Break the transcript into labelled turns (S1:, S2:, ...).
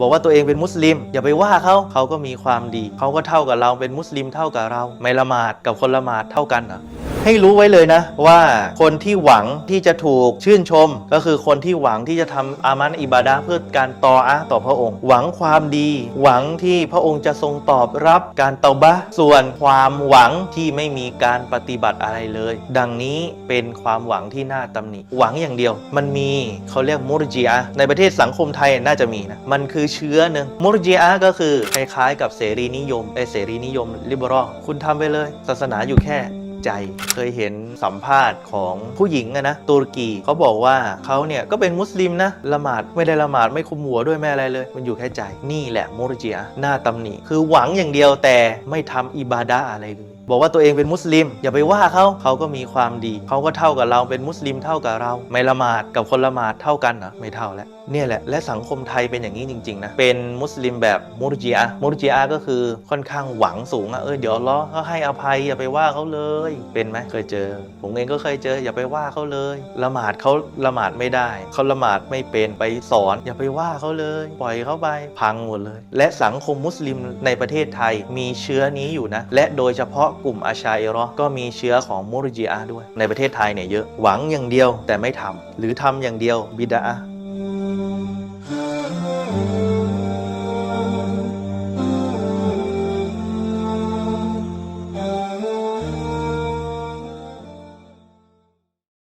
S1: บอกว่าตัวเองเป็นมุสลิม อย่าไปว่าเขาเขาก็มีความดี เขาก็เท่ากับเราเป็นมุสลิมเท่ากับเรา ไม่ละหมาดกับคนละหมาดเท่ากันเหรอ ให้รู้ไว้เลยนะ ว่าคนที่หวังที่จะถูกชื่นชม ก็คือคนที่หวังที่จะทำอามันอิบาดะเพื่อการตออะต่อพระองค์ หวังความดี หวังที่พระองค์จะทรงตอบรับการเตาบะส่วนความหวังที่ไม่มีการปฏิบัติอะไรเลย ดังนี้เป็นความหวังที่น่าตำหนิ หวังอย่างเดียว มันมีเขาเรียกมุรจีอะในประเทศสังคมไทยน่าจะมีนะมันคือเชื้อหนึ่งมุรจีอะก็คือคล้ายๆ กับเสรีนิยมไอเสรีนิยมลิเบอรัลคุณทำไปเลย ศาสนาอยู่แค่ ใจ เคยเห็นสัมภาษณ์ของผู้หญิงอะนะตุรกีเขาบอกว่าเขาเนี่ยก็เป็นมุสลิมนะละหมาดไม่ได้ละหมาดไม่คุมหัวด้วยไม่อะไรเลย มันอยู่แค่ใจนี่แหละมุรจิอะหน้าตำหนิคือหวังอย่างเดียวแต่ไม่ทำอิบาดะอะไรเลย บอกว่าตัวเองเป็นมุสลิม อย่าไปว่าเขาเขาก็มีความดี เขาก็เท่ากับเราเป็นมุสลิมเท่ากับเรา ไม่ละหมาดกับคนละหมาดเท่ากันเหรอไม่เท่าแล้วเนี่ยแหละและสังคมไทยเป็นอย่างนี้จริงๆนะเป็นมุสลิมแบบมุรจิอะห์มุรจิอะห์ก็คือค่อนข้างหวังสูงอะเออเดี๋ยวลเลอเขาให้อภัยอย่าไปว่าเขาเลยเป็นไหมเคยเจอ ผมเองก็เคยเจอ อย่าไปว่าเขาเลยละหมาดเขาละหมาดไม่ได้เขาละหมาดไม่เป็นไปสอน อย่าไปว่าเขาเลย ปล่อยเขาไปพังหมดเลย และสังคมมุสลิมในประเทศไทยมีเชื้อนี้อยู่นะและโดยเฉพาะกลุ่มอาชัยรอก็มีเชื้อของมุรจิอะด้วย ในประเทศไทยเนี่ยเยอะหวังอย่างเดียวแต่ไม่ทำหรือทำอย่างเดียวบิดา